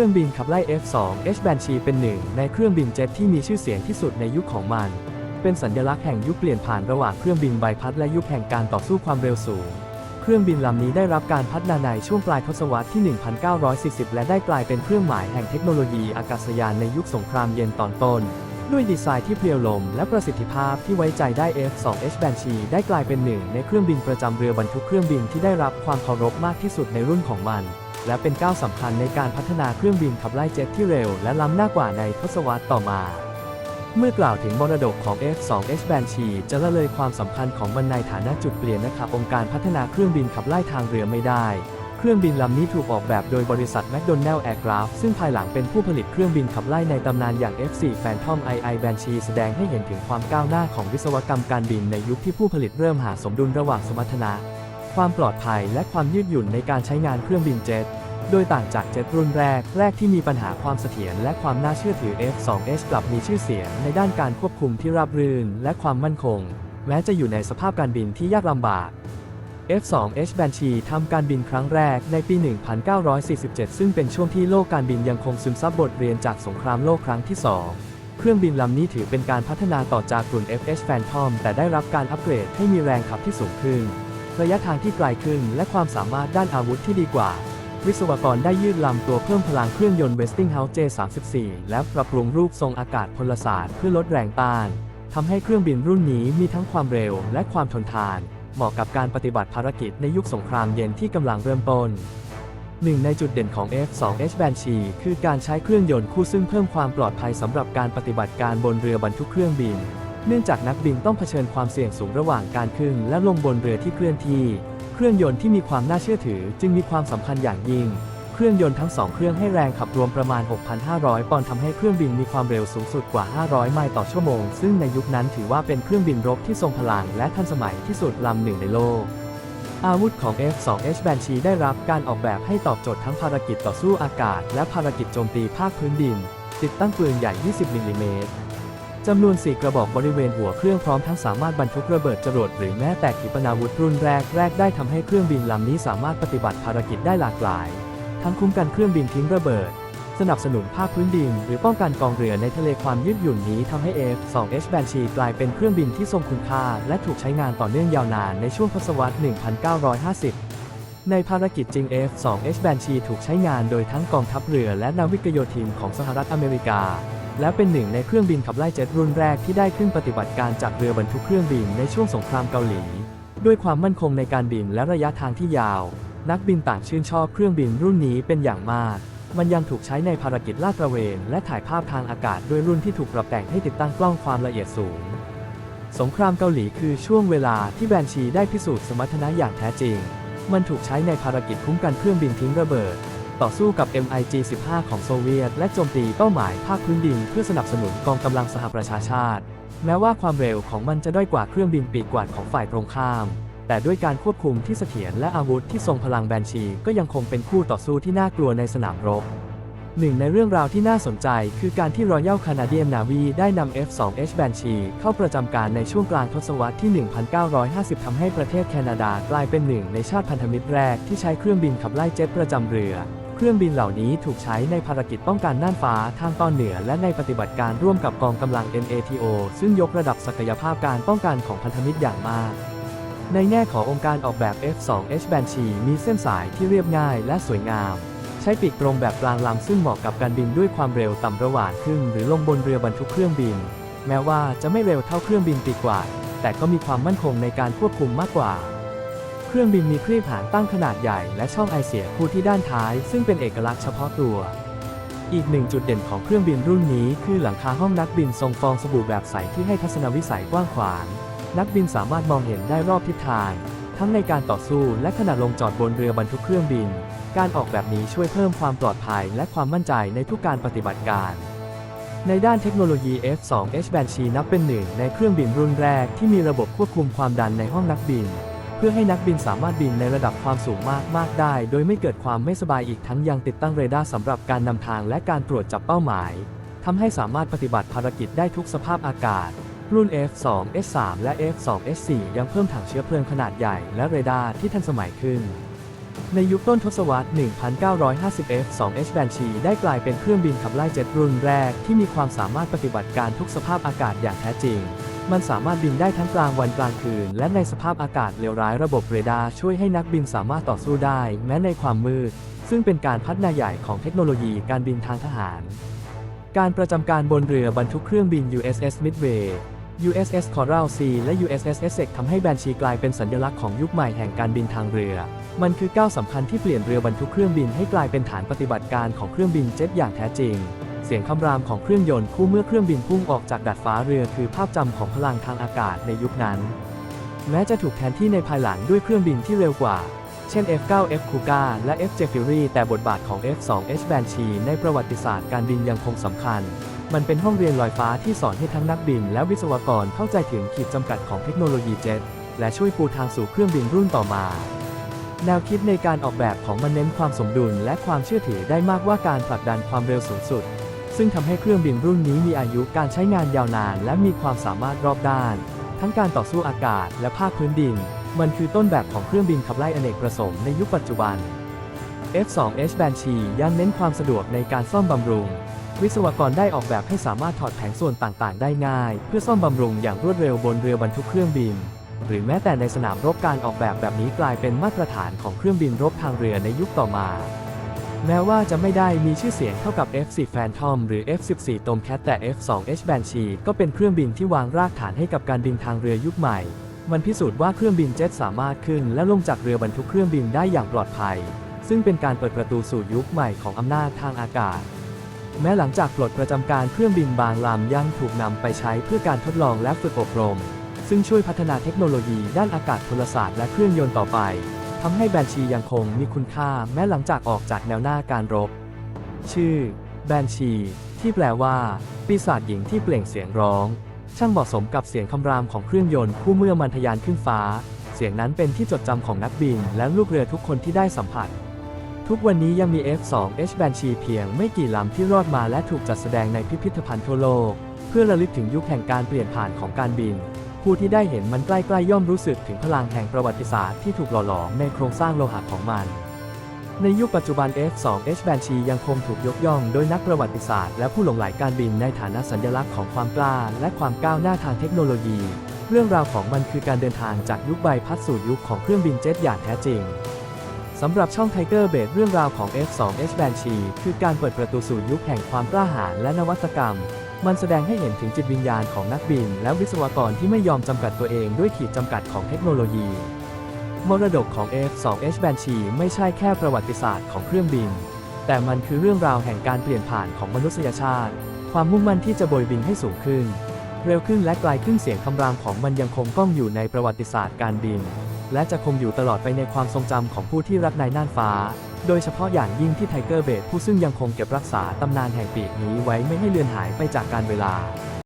รื่องบินขับไล่ F-2H Banshee เป็นหนึ่งในเครื่องบินเจ็ตที่มีชื่อเสียงที่สุดในยุคของมัน เป็นสัญลักษณ์แห่งยุคเปลี่ยนผ่านระหว่างเครื่องบินใบพัดและยุคแห่งการต่อสู้ความเร็วสูง เครื่องบินลำนี้ได้รับการพัฒนาในช่วงปลายทศวรรษที่ 1940 และได้กลายเป็นเครื่องหมายแห่งเทคโนโลยีอากาศยานในยุคสงครามเย็นตอนต้น ด้วยดีไซน์ที่เพรียวลมและประสิทธิภาพที่ไว้ใจได้ F-2H Banshee ได้กลายเป็นหนึ่งในเครื่องบินประจำเรือบรรทุกเครื่องบินที่ได้รับความเคารพมากที่สุดในรุ่นของมัน และเป็นก้าวสำคัญในการพัฒนาเครื่องบินขับไล่เจ็ตที่เร็วและล้ำหน้ากว่าในทศวรรษต่อมา เมื่อกล่าวถึงมรดกของ F-2H Banshee จะละเลยความสำคัญของมันในฐานะจุดเปลี่ยนนะครับองค์การพัฒนาเครื่องบินขับไล่ทางเรือไม่ได้ เครื่องบินลำนี้ถูกออกแบบโดยบริษัท McDonnell Aircraft ซึ่งภายหลังเป็นผู้ผลิตเครื่องบินขับไล่ในตำนานอย่าง F4 Phantom II Banshee แสดงให้เห็นถึงความก้าวหน้าของวิศวกรรมการบินในยุคที่ผู้ผลิตเริ่มหาสมดุลระหว่างสมรรถนะ ความปลอดภัยและความยืดหยุ่นในการใช้งานเครื่องบินเจ็ต โดยต่างจากเจ็ตรุ่นแรกแรกที่มีปัญหาความเสถียรและความน่าเชื่อถือ F2H กลับมีชื่อเสียงในด้านการควบคุมที่ราบรื่นและความมั่นคง แม้จะอยู่ในสภาพการบินที่ยากลำบาก F2H Banshee ทำการบินครั้งแรกในปี 1947 ซึ่งเป็นช่วงที่โลกการบินยังคงซึมซับบทเรียนจากสงครามโลกครั้งที่ 2 เครื่องบินลำนี้ถือเป็นการพัฒนาต่อจากกลุ่น FH Phantom แต่ได้รับการอัปเกรดให้มีแรงขับที่สูงขึ้น ระยะทางที่ไกลขึ้นและความสามารถด้านอาวุธที่ดีกว่า วิศวกรได้ยืดลำตัวเพิ่มพลังเครื่องยนต์ Westinghouse J34 และปรับปรุงรูปทรงอากาศพลศาสตร์เพื่อลดแรงต้านทำให้เครื่องบินรุ่นนี้มีทั้งความเร็วและความทนทาน เหมาะกับการปฏิบัติภารกิจในยุคสงครามเย็นที่กำลังเริ่มต้นหนึ่งในจุดเด่นของ F2H Banshee คือการใช้เครื่องยนต์คู่ซึ่งเพิ่มความปลอดภัยสำหรับการปฏิบัติการบนเรือบรรทุกเครื่องบิน เนื่องจากนักบินต้องเผชิญความเสี่ยงสูงระหว่างการขึ้นและลงบนเรือที่เคลื่อนที่ เครื่องยนต์ที่มีความน่าเชื่อถือจึงมีความสำคัญอย่างยิ่ง เครื่องยนต์ทั้งสองเครื่องให้แรงขับรวมประมาณ 6,500 ปอนด์ทำให้เครื่องบินมีความเร็วสูงสุดกว่า 500 ไมล์ต่อชั่วโมง ซึ่งในยุคนั้นถือว่าเป็นเครื่องบินรบที่ทรงพลังและทันสมัยที่สุดลำหนึ่งในโลกอาวุธของ F2H Banshee ได้รับการออกแบบให้ตอบโจทย์ทั้งภารกิจต่อสู้อากาศ และภารกิจโจมตีภาคพื้นดิน ติดตั้งปืนใหญ่ 20 มิลลิเมตร จำนวน 4 กระบอกบริเวณหัวเครื่องพร้อมทั้งสามารถบรรทุกระเบิดจรวดหรือแม้แต่ขีปนาวุธรุ่นแรกแรกได้ทำให้เครื่องบินลำนี้สามารถปฏิบัติภารกิจได้หลากหลาย ทั้งคุ้มกันเครื่องบินทิ้งระเบิด สนับสนุนภาคพื้นดิน หรือป้องกันกองเรือในทะเลความยืดหยุ่นนี้ทำให้ F2H Banshee กลายเป็นเครื่องบินที่ทรงคุณค่า และถูกใช้งานต่อเนื่องยาวนานในช่วงทศวรรษ 1950ในภารกิจจริง F2H Banshee ถูกใช้งานโดยทั้งกองทัพเรือและนาวิกโยธินของสหรัฐอเมริกา และเป็นหนึ่งในเครื่องบินขับไล่เจ็ตรุ่นแรกที่ได้ขึ้นปฏิบัติการจากเรือบรรทุกเครื่องบินในช่วงสงครามเกาหลี ด้วยความมั่นคงในการบินและระยะทางที่ยาว นักบินต่างชื่นชอบเครื่องบินรุ่นนี้เป็นอย่างมาก มันยังถูกใช้ในภารกิจลาดตระเวน และถ่ายภาพทางอากาศด้วยรุ่นที่ถูกปรับแต่งให้ติดตั้งกล้องความละเอียดสูง สงครามเกาหลีคือช่วงเวลาที่แบนชีได้พิสูจน์สมรรถนะอย่างแท้จริง มันถูกใช้ในภารกิจคุ้มกันเครื่องบินทิ้งระเบิด ต่อสู้กับ MiG-15 ของโซเวียต และโจมตีเป้าหมายภาคพื้นดินเพื่อสนับสนุนกองกำลังสหประชาชาติ แม้ว่าความเร็วของมันจะด้อยกว่าเครื่องบินปีกกวาดของฝ่ายตรงข้าม แต่ด้วยการควบคุมที่เสถียรและอาวุธที่ทรงพลังแบนชี ก็ยังคงเป็นคู่ต่อสู้ที่น่ากลัวในสนามรบหนึ่งในเรื่องราวที่น่าสนใจคือการที่ Royal Canadian Navy ได้นำ F2H Banshee เข้าประจำการในช่วงกลางทศวรรษที่ 1950 ทำให้ประเทศแคนาดากลายเป็นหนึ่งในชาติพันธมิตรแรกที่ใช้เครื่องบินขับไล่เจ็ตประจำเรือ เครื่องบินเหล่านี้ถูกใช้ในภารกิจป้องกันน่านฟ้าทางตอนเหนือ และในปฏิบัติการร่วมกับกองกำลัง NATO ซึ่งยกระดับศักยภาพการป้องกันของพันธมิตรอย่างมากในแง่ขององค์การออกแบบ F2H Banshee มีเส้นสายที่เรียบง่ายและสวยงาม ใช้ปีกตรงแบบกลางลำซึ่งเหมาะกับการบินด้วยความเร็วต่ำระหว่างขึ้นหรือลงบนเรือบรรทุกเครื่องบิน แม้ว่าจะไม่เร็วเท่าเครื่องบินปีกกวาแต่ก็มีความมั่นคงในการควบคุมมากกว่า เครื่องบินมีครีบหางตั้งขนาดใหญ่และช่องไอเสียคู่ที่ด้านท้าย ซึ่งเป็นเอกลักษณ์เฉพาะตัว อีกหนึ่งจุดเด่นของเครื่องบินรุ่นนี้ คือหลังคาห้องนักบินทรงฟองสบู่แบบใสที่ให้ทัศนวิสัยกว้างขวาง นักบินสามารถมองเห็นได้รอบทิศทาง ทั้งในการต่อสู้และขณะลงจอดบนเรือบรรทุกเครื่องบิน การออกแบบนี้ช่วยเพิ่มความปลอดภัยและความมั่นใจในทุกการปฏิบัติการในด้านเทคโนโลยี F2H Banshee นับเป็นหนึ่งในเครื่องบินรุ่นแรกที่มีระบบควบคุมความดันในห้องนักบิน เพื่อให้นักบินสามารถบินในระดับความสูงมากมากได้ โดยไม่เกิดความไม่สบายอีกทั้งยังติดตั้งเรดาร์สำหรับการนำทางและการตรวจจับเป้าหมายทำให้สามารถปฏิบัติภารกิจได้ทุกสภาพอากาศ รุ่น F2H3 และ F2H4 ยังเพิ่มถังเชื้อเพลิงขนาดใหญ่และเรดาร์ที่ทันสมัยขึ้น ในยุคต้นทศวรรษ 1950 F-2H Banshee ได้กลายเป็นเครื่องบินขับไล่เจ็ตรุ่นแรกที่มีความสามารถปฏิบัติการทุกสภาพอากาศอย่างแท้จริง มันสามารถบินได้ทั้งกลางวันกลางคืน และในสภาพอากาศเลวร้ายระบบเรดาร์ช่วยให้นักบินสามารถต่อสู้ได้ แม้ในความมืด ซึ่งเป็นการพัฒนาใหญ่ของเทคโนโลยีการบินทางทหาร การประจำการบนเรือบรรทุกเครื่องบิน USS Midway USS Coral Sea และ USS Essex ทำให้แบนชีกลายเป็นสัญลักษณ์ของยุคใหม่แห่งการบินทางเรือ มันคือก้าวสำคัญที่เปลี่ยนเรือบรรทุกเครื่องบินให้กลายเป็นฐานปฏิบัติการของเครื่องบินเจ็ตอย่างแท้จริง เสียงคำรามของเครื่องยนต์คู่เมื่อเครื่องบินพุ่งออกจากดาดฟ้าเรือคือภาพจำของพลังทางอากาศในยุคนั้น แม้จะถูกแทนที่ในภายหลังด้วยเครื่องบินที่เร็วกว่า เช่น F9F Kuga และ F7 Fury แต่บทบาทของ F2H Banshee ในประวัติศาสตร์การบินยังคงสำคัญ มันเป็นห้องเรียนลอยฟ้าที่สอนให้ทั้งนักบินและวิศวกรเข้าใจถึงขีดจำกัดของเทคโนโลยีเจ็ตและช่วยปูทางสู่เครื่องบินรุ่นต่อมาแนวคิดในการออกแบบของมันเน้นความสมดุลและความเชื่อถือได้มากกว่าการผลักดันความเร็วสูงสุด ซึ่งทำให้เครื่องบินรุ่นนี้มีอายุการใช้งานยาวนาน และมีความสามารถรอบด้าน ทั้งการต่อสู้อากาศและภาคพื้นดิน มันคือต้นแบบของเครื่องบินขับไล่อเนกประสงค์ในยุคปัจจุบัน F2H Banshee ยังเน้นความสะดวกในการซ่อมบำรุง วิศวกรได้ออกแบบให้สามารถถอดแผงส่วนต่างๆ ได้ง่าย เพื่อซ่อมบำรุงอย่างรวดเร็วบนเรือบรรทุกเครื่องบิน หรือแม้แต่ในสนามรบการออกแบบแบบนี้กลายเป็นมาตรฐานของเครื่องบินรบทางเรือในยุคต่อมา แม้ว่าจะไม่ได้มีชื่อเสียงเท่ากับ F10 Phantom หรือ F14 Tomcat แต่ F2H Banshee ก็เป็นเครื่องบินที่วางรากฐานให้กับการบินทางเรือยุคใหม่ มันพิสูจน์ว่าเครื่องบินเจ็ตสามารถขึ้น และลงจากเรือบรรทุกเครื่องบินได้อย่างปลอดภัย ซึ่งเป็นการเปิดประตูสู่ยุคใหม่ของอำนาจทางอากาศ แม้หลังจากปลดประจำการเครื่องบินบางลำยังถูกนำไปใช้เพื่อการทดลองและฝึกอบรม ซึ่งช่วยพัฒนาเทคโนโลยีด้านอากาศพลศาสตร์และเครื่องยนต์ต่อไป ทำให้แบนชียังคงมีคุณค่าแม้หลังจากออกจากแนวหน้าการรบ ชื่อ แบนชี ที่แปลว่า ปีศาจหญิงที่เปล่งเสียงร้อง ช่างเหมาะสมกับเสียงคำรามของเครื่องยนต์คู่เมื่อมันทะยานขึ้นฟ้า เสียงนั้นเป็นที่จดจำของนักบินและลูกเรือทุกคนที่ได้สัมผัส ทุกวันนี้ยังมี F2H Banshee เพียงไม่กี่ลำที่รอดมาและถูกจัดแสดงในพิพิธภัณฑ์ทั่วโลก เพื่อระลึกถึงยุคแห่งการเปลี่ยนผ่านของการบิน ผู้ที่ได้เห็นมันใกล้ๆย่อมรู้สึกถึงพลังแห่งประวัติศาสตร์ที่ถูกหล่อหลอมในโครงสร้างโลหะของมัน ในยุคปัจจุบัน F2H Banshee ยังคงถูกยกย่องโดยนักประวัติศาสตร์และผู้หลงใหลการบินในฐานะสัญลักษณ์ของความกล้า และความก้าวหน้าทางเทคโนโลยี เรื่องราวของมันคือการเดินทางจากยุคใบพัดสู่ยุคของเครื่องบินเจ็ตอย่างแท้จริงสำหรับช่อง Tiger b a t เรื่องราวของ F2H Banshee คือการเปิดประตูสู่ยุคแห่งความกล้าหาญและนวัตกรรม มันแสดงให้เห็นถึงจิตวิญญาณของนักบิน และวิศวกรที่ไม่ยอมจำกัดตัวเองด้วยขีดจำกัดของเทคโนโลยี มรดกของ F2H Banshee ไม่ใช่แค่ประวัติศาสตร์ของเครื่องบิน แต่มันคือเรื่องราวแห่งการเปลี่ยนผ่านของมนุษยชาติ ความมุ่งมั่นที่จะโบยบินให้สูงขึ้น เร็วขึ้นและไกลขึ้นเสียงคำรามของมันยังคงก้องอยู่ในประวัติศาสตร์การบิน และจะคงอยู่ตลอดไปในความทรงจำของผู้ที่รักนายน่านฟ้า โดยเฉพาะอย่างยิ่งที่ไทเกอร์เบดผู้ซึ่งยังคงเก็บรักษาตำนานแห่งปีกนี้ไว้ไม่ให้เลือนหายไปจากการเวลา